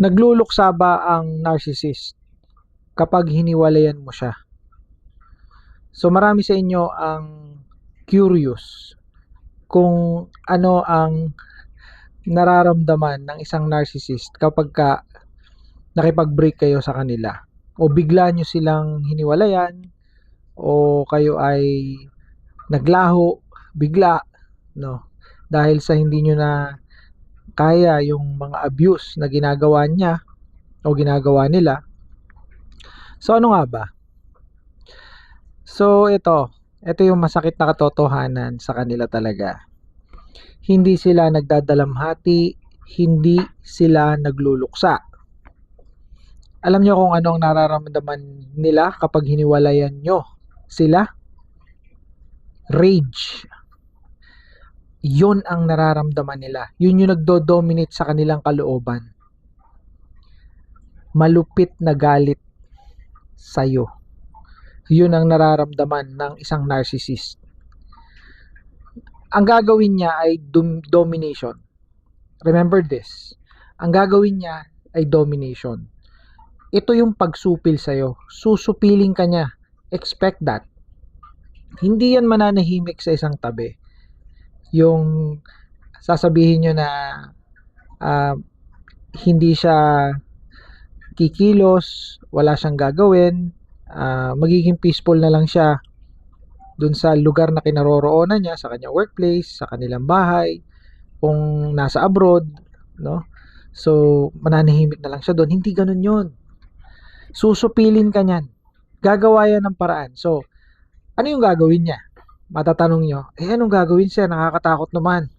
Nagluluksa ba ang narcissist kapag hiniwalayan mo siya? So marami sa inyo ang curious kung ano ang nararamdaman ng isang narcissist kapag ka nakipag-break kayo sa kanila o bigla nyo silang hiniwalayan o kayo ay naglaho bigla no dahil sa hindi nyo na kaya yung mga abuse na ginagawa niya o ginagawa nila. So ano nga ba? So ito, ito yung masakit na katotohanan sa kanila talaga. Hindi sila nagdadalamhati, hindi sila nagluluksa. Alam nyo kung anong nararamdaman nila kapag hiniwalayan nyo sila? Rage yun ang nararamdaman nila. Yun yung nagdo-dominate sa kanilang kalooban. Malupit na galit sa'yo. Yun ang nararamdaman ng isang narcissist. Ang gagawin niya ay dom- domination. Remember this. Ang gagawin niya ay domination. Ito yung pagsupil sa'yo. Susupiling ka niya. Expect that. Hindi yan mananahimik sa isang tabi yung sasabihin nyo na uh, hindi siya kikilos, wala siyang gagawin, uh, magiging peaceful na lang siya dun sa lugar na kinaroroonan niya, sa kanyang workplace, sa kanilang bahay, kung nasa abroad, no? So, mananahimik na lang siya doon. Hindi ganun yon Susupilin ka niyan. Gagawa yan ng paraan. So, ano yung gagawin niya? Matatanong nyo, eh anong gagawin siya? Nakakatakot naman.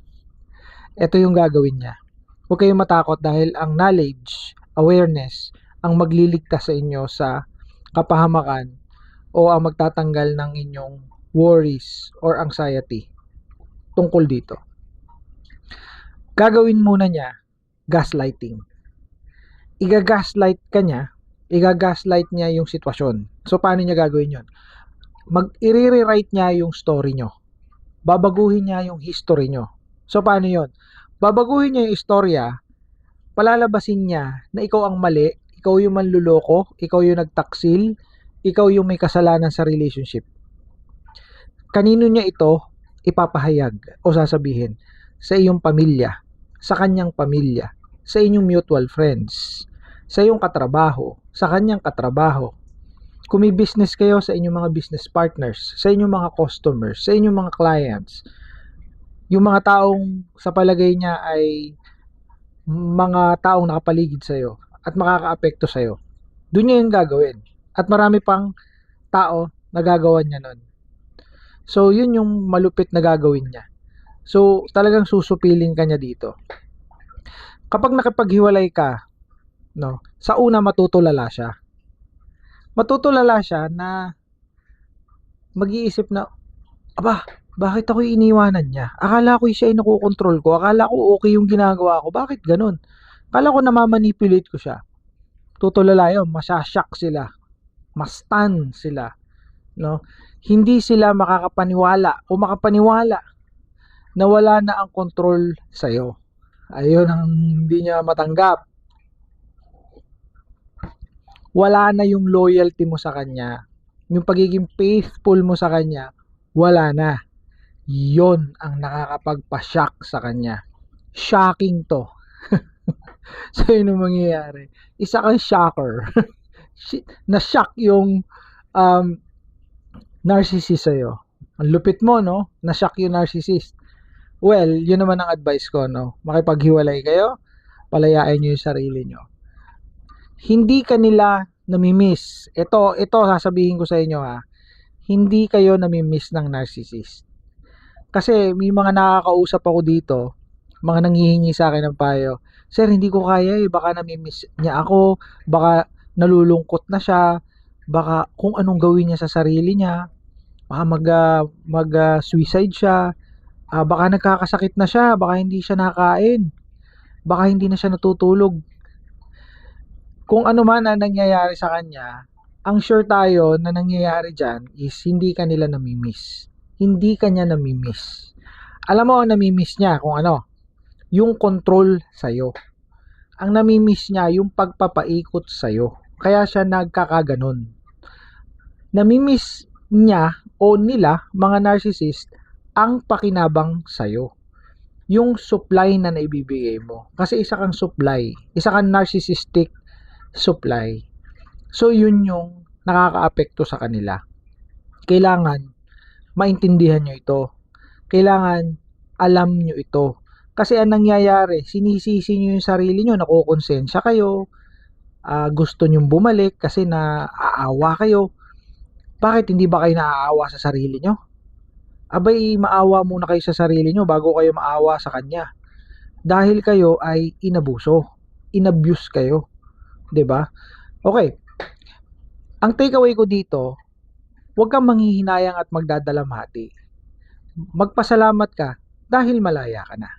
Ito yung gagawin niya. Huwag kayong matakot dahil ang knowledge, awareness, ang magliligtas sa inyo sa kapahamakan o ang magtatanggal ng inyong worries or anxiety tungkol dito. Gagawin muna niya gaslighting. Iga-gaslight ka niya, iga-gaslight niya yung sitwasyon. So, paano niya gagawin yon? Mag i-rewrite niya yung story nyo. Babaguhin niya yung history nyo. So, paano yon? Babaguhin niya yung istorya, palalabasin niya na ikaw ang mali, ikaw yung manluloko, ikaw yung nagtaksil, ikaw yung may kasalanan sa relationship. Kanino niya ito ipapahayag o sasabihin? Sa iyong pamilya, sa kanyang pamilya, sa inyong mutual friends, sa iyong katrabaho, sa kanyang katrabaho, kung may business kayo sa inyong mga business partners, sa inyong mga customers, sa inyong mga clients, yung mga taong sa palagay niya ay mga taong nakapaligid sa iyo at makakaapekto sa iyo. Doon niya yung gagawin. At marami pang tao na gagawa niya nun. So, yun yung malupit na gagawin niya. So, talagang susupiling ka niya dito. Kapag nakipaghiwalay ka, no, sa una matutulala siya matutulala siya na mag-iisip na, aba, bakit ako iniwanan niya? Akala ko siya ay nakokontrol ko. Akala ko okay yung ginagawa ko. Bakit ganun? Akala ko namamanipulate ko siya. Tutulala yun. Masashock sila. Mastan sila. No? Hindi sila makakapaniwala o makapaniwala na wala na ang control sa'yo. Ayun ang hindi niya matanggap wala na yung loyalty mo sa kanya. Yung pagiging faithful mo sa kanya, wala na. Yon ang nakakapagpa-shock sa kanya. Shocking to. so, yun ang mangyayari. Isa kang shocker. Na-shock yung um, narcissist sa'yo. Ang lupit mo, no? Na-shock yung narcissist. Well, yun naman ang advice ko, no? Makipaghiwalay kayo, palayain nyo yung sarili nyo hindi kanila namimiss. Ito, ito sasabihin ko sa inyo ha. Hindi kayo namimiss ng narcissist. Kasi may mga nakakausap ako dito, mga nanghihingi sa akin ng payo. Sir, hindi ko kaya eh. Baka namimiss niya ako. Baka nalulungkot na siya. Baka kung anong gawin niya sa sarili niya. Baka mag, uh, mag uh, suicide siya. Uh, baka nagkakasakit na siya. Baka hindi siya nakain. Baka hindi na siya natutulog kung ano man ang nangyayari sa kanya, ang sure tayo na nangyayari dyan is hindi ka nila namimiss. Hindi ka niya namimiss. Alam mo namimiss niya kung ano? Yung control sa'yo. ang namimiss niya yung pagpapaikot sa'yo. Kaya siya nagkakaganon. Namimiss niya o nila, mga narcissist, ang pakinabang sa'yo. Yung supply na naibibigay mo. Kasi isa kang supply. Isa kang narcissistic supply. So, yun yung nakakaapekto sa kanila. Kailangan maintindihan nyo ito. Kailangan alam nyo ito. Kasi ang nangyayari, sinisisi nyo yung sarili nyo, nakukonsensya kayo, ah, gusto nyong bumalik kasi naaawa kayo. Bakit hindi ba kayo naaawa sa sarili nyo? Abay, maawa muna kayo sa sarili nyo bago kayo maawa sa kanya. Dahil kayo ay inabuso. Inabuse kayo. 'Di ba? Okay. Ang takeaway ko dito, huwag kang manghihinayang at magdadalamhati. Magpasalamat ka dahil malaya ka na.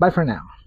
Bye for now.